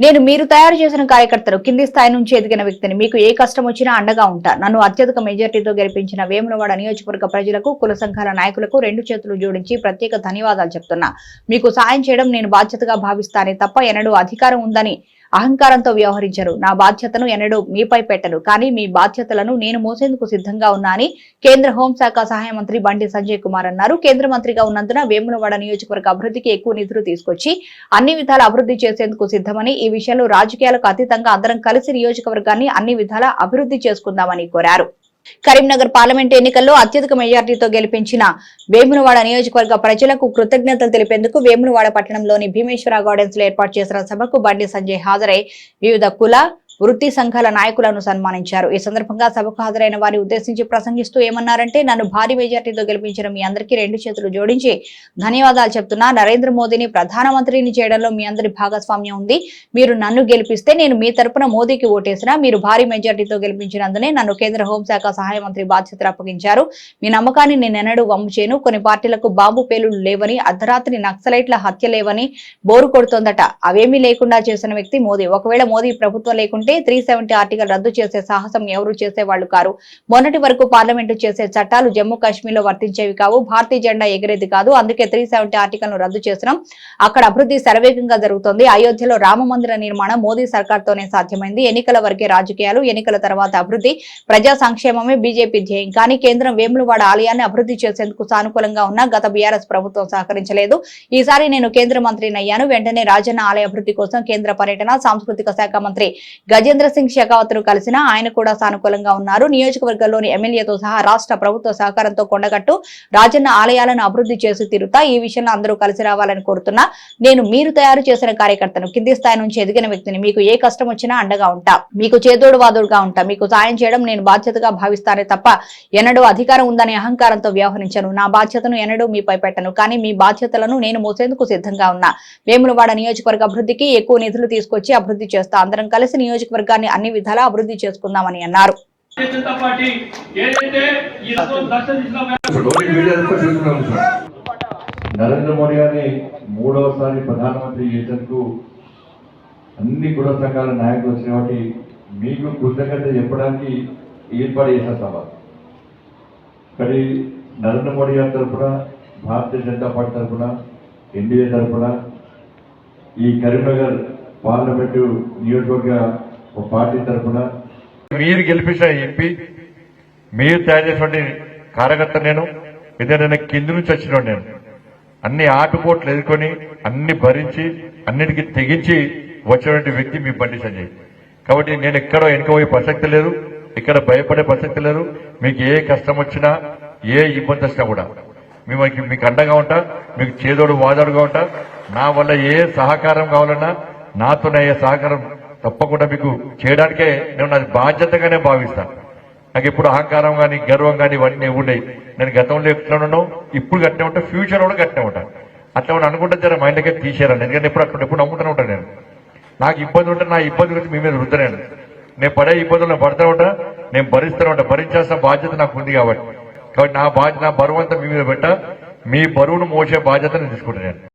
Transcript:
నేను మీరు తయారు చేసిన కార్యకర్తలు కింది స్థాయి నుంచి ఎదిగిన వ్యక్తిని మీకు ఏ కష్టం వచ్చినా అండగా ఉంటా. నన్ను అత్యధిక మెజార్టీతో గెలిపించిన వేములవాడ నియోజకవర్గ ప్రజలకు కుల సంఘాల నాయకులకు రెండు చేతులు జోడించి ప్రత్యేక ధన్యవాదాలు చెప్తున్నా. మీకు సాయం చేయడం నేను బాధ్యతగా భావిస్తానే తప్ప ఎన్నడూ అధికారం ఉందని అహంకారంతో వ్యవహరించరు. నా బాధ్యతను ఎన్నడూ మీపై పెట్టరు. కానీ మీ బాధ్యతలను నేను మోసేందుకు సిద్ధంగా ఉన్నా అని కేంద్ర హోంశాఖ సహాయ మంత్రి బండి సంజయ్ కుమార్ అన్నారు. కేంద్ర మంత్రిగా ఉన్నందున వేములవాడ నియోజకవర్గ అభివృద్ధికి ఎక్కువ నిధులు తీసుకొచ్చి అన్ని విధాల అభివృద్ధి చేసేందుకు సిద్ధమని ఈ విషయంలో రాజకీయాలకు అతీతంగా అందరం కలిసి నియోజకవర్గాన్ని అన్ని విధాల అభివృద్ధి చేసుకుందామని కోరారు. కరీంనగర్ పార్లమెంట్ ఎన్నికల్లో అత్యధిక మెజార్టీతో గెలిపించిన వేమునవాడ నియోజకవర్గ ప్రజలకు కృతజ్ఞతలు తెలిపేందుకు వేమునవాడ పట్టణంలోని భీమేశ్వర గార్డెన్స్లో ఏర్పాటు చేసిన సభకు బండి సంజయ్ హాజరై వివిధ కుల వృత్తి సంఘాల నాయకులను సన్మానించారు. ఈ సందర్భంగా సభకు హాజరైన వారిని ఉద్దేశించి ప్రసంగిస్తూ ఏమన్నారంటే నన్ను భారీ మెజార్టీతో గెలిపించిన మీ అందరికీ రెండు చేతులు జోడించి ధన్యవాదాలు చెప్తున్నా. నరేంద్ర మోదీని ప్రధానమంత్రిని చేయడంలో మీ అందరి భాగస్వామ్యం ఉంది. మీరు నన్ను గెలిపిస్తే నేను మీ తరపున మోదీకి ఓటేసినా మీరు భారీ మెజార్టీతో గెలిపించినందునే నన్ను కేంద్ర హోంశాఖ సహాయ మంత్రి బాధ్యతలు అప్పగించారు. మీ నమ్మకాన్ని నేనెన్నడూ వమ్ము చేయను కొన్ని పార్టీలకు బాంబు పేలుళ్ళు లేవని అర్ధరాత్రి నక్సలైట్ల హత్య లేవని బోరు కొడుతోందట. అవేమీ లేకుండా చేసిన వ్యక్తి మోదీ. ఒకవేళ మోదీ ప్రభుత్వం లేకుండా ఉంటే త్రీ సెవెంటీ ఆర్టికల్ రద్దు చేసే సాహసం ఎవరు చేసేవాళ్ళు కారు? మొన్నటి వరకు పార్లమెంటు చేసే చట్టాలు జమ్మూ కాశ్మీర్లో వర్తించేవి కావు భారతీయ జెండా ఎగిరేది కాదు. అందుకే త్రీ సెవెంటీ ఆర్టికల్ను రద్దు చేసినాం. అక్కడ అభివృద్ధి శరవేగంగా జరుగుతోంది. అయోధ్యలో రామ మందిర నిర్మాణం మోదీ సర్కార్ తోనే సాధ్యమైంది. ఎన్నికల వరకే రాజకీయాలు ఎన్నికల తర్వాత అభివృద్ధి ప్రజా సంక్షేమమే బీజేపీ ధ్యేయం. కానీ కేంద్రం వేములవాడ ఆలయాన్ని అభివృద్ధి చేసేందుకు సానుకూలంగా ఉన్న గత బీఆర్ఎస్ ప్రభుత్వం సహకరించలేదు. ఈసారి నేను కేంద్ర మంత్రిని అయ్యాను వెంటనే రాజన్న ఆలయ అభివృద్ధి కోసం కేంద్ర పర్యటన సాంస్కృతిక శాఖ మంత్రి గజేంద్ర సింగ్ షెకావత్ను కలిసిన ఆయన కూడా సానుకూలంగా ఉన్నారు. నియోజకవర్గంలోని ఎమ్మెల్యేతో సహా రాష్ట్ర ప్రభుత్వ సహకారంతో కొండగట్టు రాజన్న ఆలయాలను అభివృద్ధి చేసి తీరుతా ఈ విషయంలో అందరూ కలిసి రావాలని కోరుతున్నా. నేను మీరు తయారు చేసిన కార్యకర్తను కింది స్థాయి నుంచి ఎదిగిన వ్యక్తిని మీకు ఏ కష్టం వచ్చినా అండగా ఉంటా. మీకు చేదోడు వాదోడుగా ఉంటా. మీకు సాయం చేయడం నేను బాధ్యతగా భావిస్తానే తప్ప ఎన్నడూ అధికారం ఉందని అహంకారంతో వ్యవహరించను. నా బాధ్యతను ఎన్నడూ మీపై పెట్టను. కానీ మీ బాధ్యతలను నేను మోసేందుకు సిద్ధంగా ఉన్నా. వేములవాడ నియోజకవర్గ అభివృద్ధికి ఎక్కువ నిధులు తీసుకొచ్చి అభివృద్ధి చేస్తా. అందరం కలిసి నియోజకవర్గాన్ని అన్ని విధాలా అభివృద్ధి చేసుకుందామని అన్నారు. నరేంద్ర మోడీ గారిని మూడవసారి ప్రధానమంత్రి చేసేందుకు అన్ని కుల సంఘాల నాయకులు వచ్చిన కాబట్టి మీకు కృతజ్ఞత చెప్పడానికి ఏర్పాటు చేసిన సభ. కానీ నరేంద్ర మోడీ గారి తరఫున భారతీయ జనతా పార్టీ తరఫున ఎన్డీఏ తరఫున ఈ కరీంనగర్ పార్లమెంటు నియోజకవర్గ పార్టీ తరఫున మీరు గెలిపించిన ఎంపీ మీరు తయారు చేసినటువంటి కార్యకర్త నేను ఎందుకంటే నేను కింది నుంచి వచ్చిన నేను. అన్ని ఆటుపోట్లు ఎదుర్కొని అన్ని భరించి అన్నిటికీ తెగించి వచ్చినటువంటి వ్యక్తి మీ బండి సంజయ్. కాబట్టి నేను ఎక్కడో వెనుకపోయే ప్రసక్తి లేదు ఇక్కడ భయపడే ప్రసక్తి లేదు మీకు ఏ కష్టం వచ్చినా ఏ ఇబ్బంది వచ్చినా కూడా. మేము మీకు అండగా ఉంటా మీకు చేదోడు వాదోడుగా ఉంటా. నా వల్ల ఏ సహకారం కావాలన్నా నాతోనే ఏ సహకారం తప్పకుండా మీకు చేయడానికే నేను నాది బాధ్యతగానే భావిస్తాను నాకు ఇప్పుడు అహంకారం కానీ గర్వం కానీ ఇవన్నీ ఉన్నాయి నేను గతంలో ఎట్లా ఇప్పుడు గట్టినే ఉంటాను ఫ్యూచర్ కూడా గట్టినే ఉంటా. అట్లా ఉన్న అనుకుంటే జర మైండ్కే తీసేయాలి ఎందుకంటే ఎప్పుడు అక్కడ ఎప్పుడు నమ్ముతూనే ఉంటాను నేను. నాకు ఇబ్బంది ఉంటే నా ఇబ్బంది గురించి మీ మీద రుద్దలేను నేను. పడే ఇబ్బందులు నేను పడుతూ ఉంటా నేను భరిస్తూనే ఉంటా. భరించాల్సిన బాధ్యత నాకు ఉంది కాబట్టి. కాబట్టి నా బాధ్యత నా బరువు అంతా మీ మీద పెట్ట. మీ బరువును మోసే బాధ్యత నేను తీసుకుంటాను నేను.